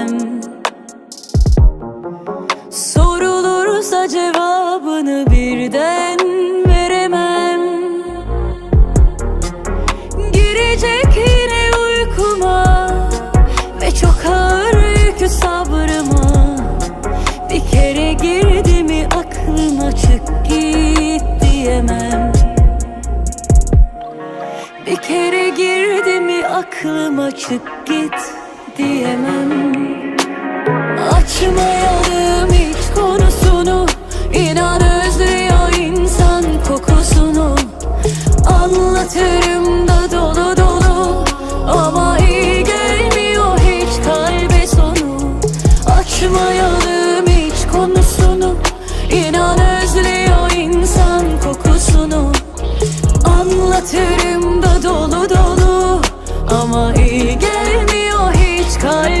bilemem Sorulursa cevabını birden veremem. Girecek yine uykuma Ve çok ağır yükü sabrıma. Bir kere girdi mi aklıma çık git diyemem. Bir kere girdi mi aklıma çık git diyemem Açmayalım hiç konusunu. İnan özlüyor insan kokusunu. Anlatırım da dolu dolu. Ama iyi gelmiyor hiç kalbe sonu. Açmayalım hiç konusunu. İnan özlüyor insan kokusunu. Anlatırım da dolu dolu. Ama iyi gelmiyor hiç kalbe